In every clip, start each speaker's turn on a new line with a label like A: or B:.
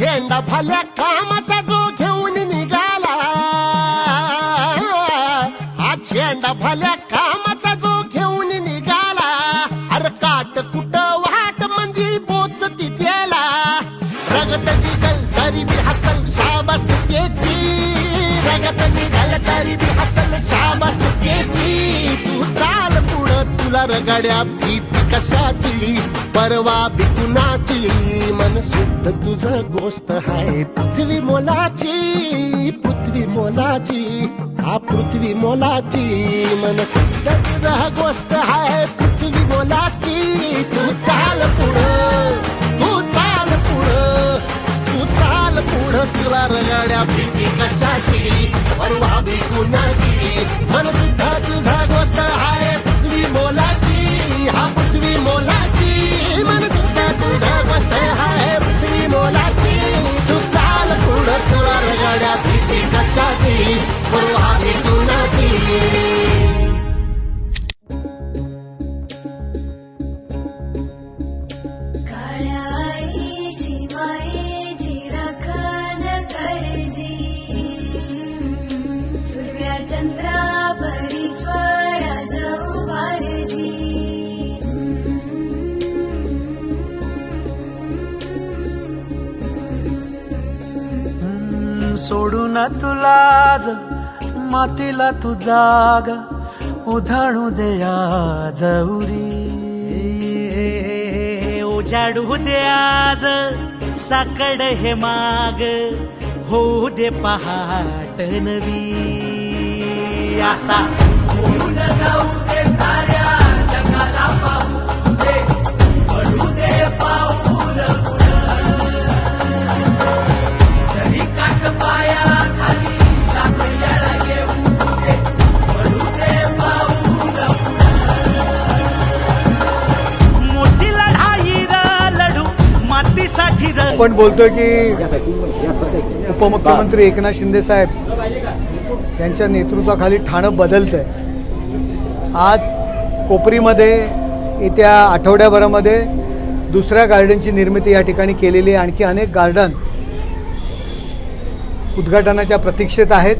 A: शेंडा फाल्या कामाचा जो घेऊन निघाला हा शेंडा फाल्या कामाचा जो घेऊन निघाला अरे काट कुट वाट मंदी बोच तिथेला. रगत निघल तरी बी हसल शाबास त्याची रगत निघल तरी बी हसल शाबास त्याची. तू चाल पुढं तुला रगड्या भीती कशाची? परवा बिकुनाची मन शुद्ध तुझ गोष्ट आहे पृथ्वी मोलाची पृथ्वी मोलाची हा पृथ्वी मोलाची. मन शुद्ध तुझ गोष्ट आहे पृथ्वी मोलाची. तू चाल पुढं तू चाल पुढं तू चाल पुढं. तुला रगाड्या भीती कशाची?
B: सोडून तुला ज मातीला तू जाग. उधाणू दया जवरी उजाडू दे आज साकड हे माग. होऊ दे पहाट नवी. आता जाऊ दे साऱ्या जगाला पाहू दे. पडू दे पाऊल
C: आपण बोलतोय की उपमुख्यमंत्री एकनाथ शिंदे साहेब यांच्या नेतृत्वाखाली ठाणं बदलतंय. आज कोपरीमध्ये येत्या आठवड्याभरामध्ये दुसऱ्या गार्डनची निर्मिती या ठिकाणी केलेली आहे. आणखी अनेक गार्डन उद्घाटनाच्या प्रतीक्षेत आहेत.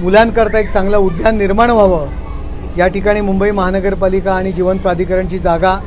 C: मुलांकरता एक चांगलं उद्यान निर्माण व्हावं. या ठिकाणी मुंबई महानगरपालिका आणि जीवन प्राधिकरणची जागा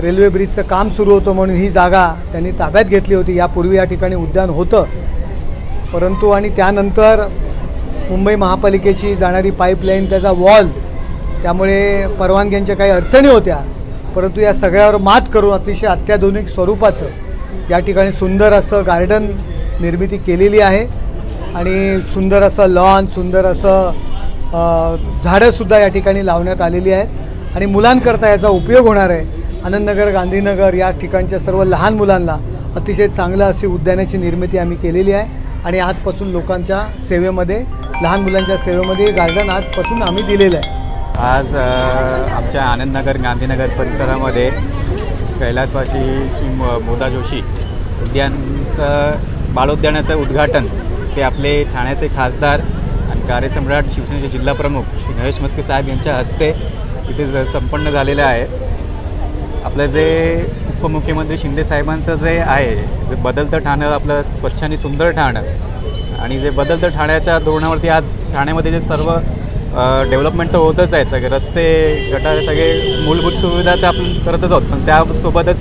C: रेल्वे ब्रिजचं काम सुरू होतं म्हणून ही जागा त्यांनी ताब्यात घेतली होती. यापूर्वी या ठिकाणी उद्यान होतं. परंतु आणि त्यानंतर मुंबई महापालिकेची जाणारी पाईपलाईन त्याचा वॉल त्यामुळे परवानग्यांच्या काही अडचणी होत्या. परंतु या सगळ्यावर मात करून अतिशय अत्याधुनिक स्वरूपाचं या ठिकाणी सुंदर असं गार्डन निर्मिती केलेली आहे. आणि सुंदर असं लॉन सुंदर असं झाडंसुद्धा या ठिकाणी लावण्यात आलेली आहेत. आणि मुलांकरता याचा उपयोग होणार आहे. आनंदनगर गांधीनगर या ठिकाणच्या सर्व लहान मुलांना अतिशय चांगलं अशी उद्यानाची निर्मिती आम्ही केलेली आहे. आणि आजपासून लोकांच्या सेवेमध्ये लहान मुलांच्या सेवेमध्ये गार्डन आजपासून आम्ही दिलेलं आहे.
D: आज आमच्या आनंदनगर गांधीनगर परिसरामध्ये कैलासवाशी श्री म- मोदा जोशी उद्यानचं बालोद्यानाचं उद्घाटन ते आपले ठाण्याचे खासदार आणि कार्यसम्राट शिवसेनेचे जिल्हाप्रमुख श्री नरेश मस्के साहेब यांच्या हस्ते इथे संपन्न झालेलं आहे. आपलं जे उपमुख्यमंत्री शिंदे साहेबांचं जे आहे जे बदलतं ठाणं आपलं स्वच्छ आणि सुंदर ठाणं आणि जे बदलतं ठाण्याच्या धोरणावरती आज ठाण्यामध्ये जे सर्व डेव्हलपमेंट तर होतच आहे. सगळे रस्ते गटार सगळे मूलभूत सुविधा तर आपण करतच आहोत. पण त्यासोबतच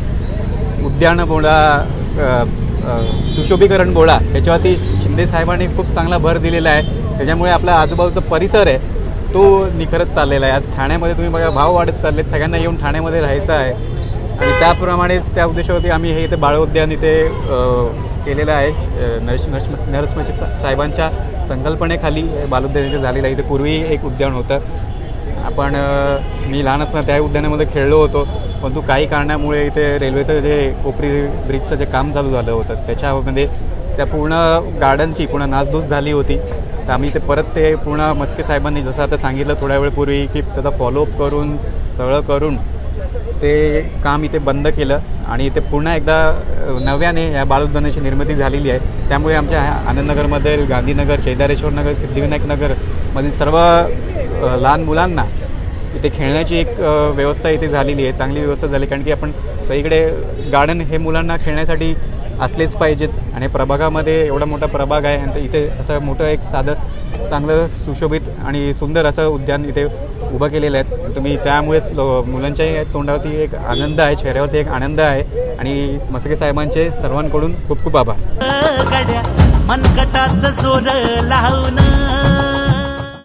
D: उद्यानं बोळा सुशोभीकरण बोळा याच्यावरती शिंदे साहेबांनी खूप चांगला भर दिलेला आहे. त्याच्यामुळे आपला आजूबाजूचा परिसर आहे. तो निखरत चाललेला आहे. आज ठाण्यामध्ये तुम्ही बघा भाव वाढत चाललेत. सगळ्यांना येऊन ठाण्यामध्ये राहायचं आहे. आणि त्याप्रमाणेच त्या उद्देशावरती आम्ही हे इथे बाळ उद्यान इथे केलेलं आहे. नरश नरश नरस नरसमती सा साहेबांच्या संकल्पनेखाली बालोद्यान बालउद्यान इथे झालेलं आहे. इथे पूर्वी एक उद्यान होतं. आपण मी लहान असताना त्या उद्यानामध्ये खेळलो होतो. परंतु काही कारणामुळे इथे रेल्वेचं जे कोपरी ब्रिजचं जे काम चालू झालं होतं त्याच्यामध्ये त्या पूर्ण गार्डनची पूर्ण नासधूस झाली होती. तर आम्ही ते परत ते पूर्ण मस्के साहेबांनी जसं आता सांगितलं थोड्या वेळपूर्वी की त्याचा फॉलोअप करून सगळं करून ते काम इथे बंद केलं आणि इथे पुन्हा एकदा नव्याने या बालउद्यानाची निर्मिती झालेली आहे. त्यामुळे आमच्या ह्या आनंदनगरमध्ये गांधीनगर केदारेश्वर नगर सिद्धिविनायक नगरमधील सर्व लहान मुलांना इथे खेळण्याची एक व्यवस्था इथे झालेली आहे. चांगली व्यवस्था झाली कारण की आपण सगळीकडे गार्डन हे मुलांना खेळण्यासाठी असलेच पाहिजेत. आणि प्रभागामध्ये एवढा मोठा प्रभाग आहे आणि इथे असं मोठं एक साधं चांगलं सुशोभित आणि सुंदर असं उद्यान इथे उभं केलेलं आहे. तुम्ही त्यामुळेच लो- मुलांच्याही तोंडावरती एक आनंद आहे चेहऱ्यावरती एक आनंद आहे. आणि मसके साहेबांचे सर्वांकडून खूप खूप आभार.
B: लावून